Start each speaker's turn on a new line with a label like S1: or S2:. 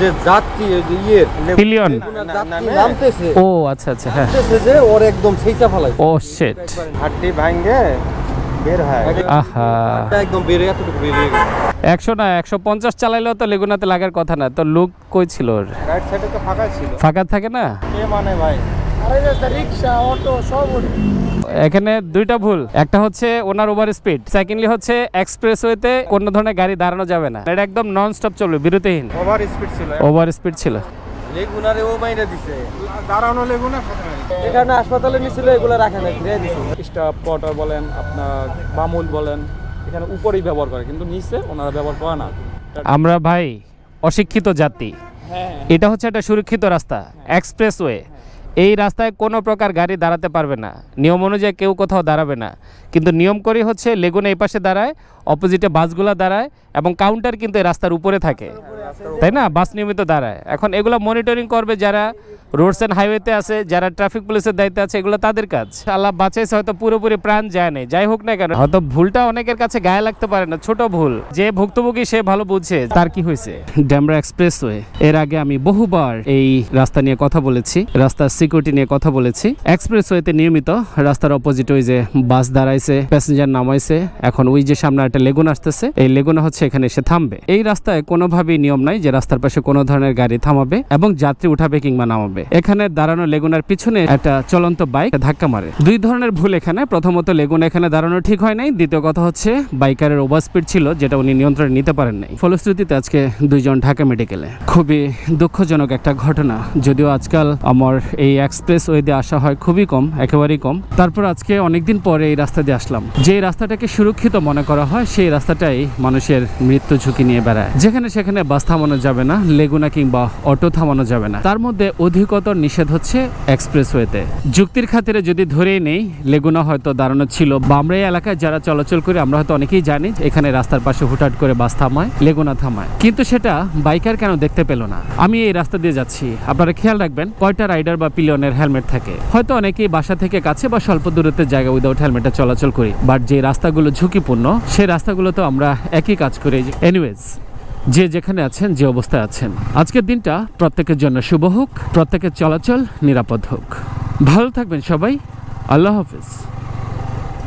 S1: যে যাত্রী ইয়ের
S2: পিলিয়ন?
S1: নামতেছে।
S2: ও আচ্ছা আচ্ছা হ্যাঁ।
S1: যে ওর একদম সেইচা ফেলাই
S2: ও শিট
S3: হাড্ডি ভাঙে বের হয়।
S2: আহা।
S1: একদম বেড়ে এতটুকু বেড়ে গেছে।
S2: একশো না একশো পঞ্চাশ চালাইলেও তো লেগুনাতে লাগার কথা না। তো লুক কই ছিল ওর?
S3: রাইট সাইডে তো ফাঁকা ছিল।
S2: ফাঁকা থাকে না?
S3: কে মানে ভাই?
S2: এখানে দুইটা ভুল। একটা হচ্ছে ওনার ওভার স্পিড সেকেন্ডলি হচ্ছে এক্সপ্রেসওয়েতে কোনো ধরনের গাড়ি দাঁড়ানো যাবে না। এটা একদম নন স্টপ চলবে বিরতিহীন।
S3: ওভার স্পিড ছিল।
S2: ওভার স্পিড ছিল।
S1: লেগুনারে ও মাইরা দিছে।
S3: দাঁড়ানো লেগু না
S1: এখানে হাসপাতালে নিছিল এগুলো রাখে না ফিরে দিছে।
S4: স্টাফ বলেন আপনার বামুল বলেন এখানে উপরেই ব্যবহার করে কিন্তু নিচে ওনারা ব্যবহার করে না।
S2: আমরা ভাই অশিক্ষিত জাতি।
S4: হ্যাঁ।
S2: এটা হচ্ছে একটা সুরক্ষিত রাস্তা এক্সপ্রেসওয়ে এই রাস্তায় কোনো প্রকার গাড়ি দাঁড়াতে পারবে না। নিয়ম অনুযায়ী কেউ কোথাও দাঁড়াবে না। কিন্তু নিয়ম করেই হচ্ছে লেগুন এই পাশে দাঁড়ায় অপোজিটে বাসগুলো দাঁড়ায় এবং কাউন্টার কিন্তু এই রাস্তার উপরে থাকে। তাই না? বাস নিয়মিত দাঁড়ায়। এখন এগুলো মনিটরিং করবে যারা রোডস অ্যান্ড হাইওয়েতে আছে, যারা ট্রাফিক পুলিশের দায়িত্বে আছে, এগুলো তাদের কাজ। আল্লাহ বাঁচাইছে, হয়তো পুরোপুরি প্রাণ যায় নাই। যাই হোক না কেন, হয়তো ভুলটা অনেকের কাছে গায়ে লাগতে পারে না, ছোট ভুল। যে ভুক্তভোগী, সে ভালো বুঝছে তার কি হয়েছে? ড্যামরা এক্সপ্রেসওয়ে, এর আগে আমি বহুবার এই রাস্তা নিয়ে কথা বলেছি, রাস্তার সিকিউরিটি নিয়ে কথা বলেছি। এক্সপ্রেসওয়েতে নিয়মিত রাস্তার অপোজিট ওই যে বাস দাঁড়াইছে প্যাসেঞ্জার নামাইছে, এখন ওই যে সামনে একটা লেগুন আসতেছে, এই লেগুনা হচ্ছে এখানে এসে থামবে। এই রাস্তায় কোনোভাবেই নিয়ম নাই যে রাস্তার পাশে কোনো ধরনের গাড়ি থামাবে এবং যাত্রী উঠাবে কিংবা নামাবে। এখানে দাঁড়ানো লেগুনার পিছনে একটা চলন্ত বাইক ধাক্কা মারে। দুই ধরনের ভুল এখানে। প্রথমত, লেগুন এখানে দাঁড়ানো ঠিক হয় নাই। দ্বিতীয় কথা হচ্ছে, বাইকারের ওভার স্পিড ছিল, যেটা উনি নিয়ন্ত্রণে নিতে পারেন নাই। ফলশ্রুতিতে আজকে দুইজন ঢাকা মেডিকেলে। খুবই দুঃখজনক একটা ঘটনা। যদিও আজকাল আমার এই এক্সপ্রেস ওয়ে দিয়ে আসা হয় খুবই কম, একেবারেই কম। তারপর আজকে অনেকদিন পরে এই রাস্তা দিয়ে আসলাম। যে রাস্তাটাকে সুরক্ষিত মনে করা হয়, সেই রাস্তাটাই মানুষের মৃত্যু ঝুঁকি নিয়ে বেড়ায়। যেখানে সেখানে বাস থামানো যাবে না, লেগুনা কিংবা অটো থামানো যাবে না। তার মধ্যে অধিকতর নিষেধ হচ্ছে এক্সপ্রেসওয়েতে। যুক্তির খাতিরে যদি ধরেই নেই, লেগুনা হয়তো দাঁড়ানো ছিল। বা আমরা এই এলাকায় যারা চলাচল করি, আমরা হয়তো অনেকেই জানি এখানে রাস্তার পাশে হুটহাট করে বাস থামায়, লেগুনা থামায়। কিন্তু সেটা বাইকার কেন দেখতে পেল না? আমি এই রাস্তা দিয়ে যাচ্ছি। আপনারা খেয়াল রাখবেন, কয়টা রাইডার বা পিলিয়নের হেলমেট থাকে। হয়তো অনেকেই বাসা থেকে কাছে বা স্বল্প দূরত্বের জায়গা উইদাউট হেলমেটে চলাচল করি। বাট যে রাস্তাগুলো ঝুঁকিপূর্ণ সেই রাস্তাগুলো তো আমরা একই কাজ করি। এনিওয়েজ যে যেখানে আছেন, যে অবস্থায় আছেন। আজকের দিনটা প্রত্যেকের জন্য শুভ হোক, প্রত্যেকের চলাচল নিরাপদ হোক। ভালো থাকবেন সবাই। আল্লাহ হাফিজ।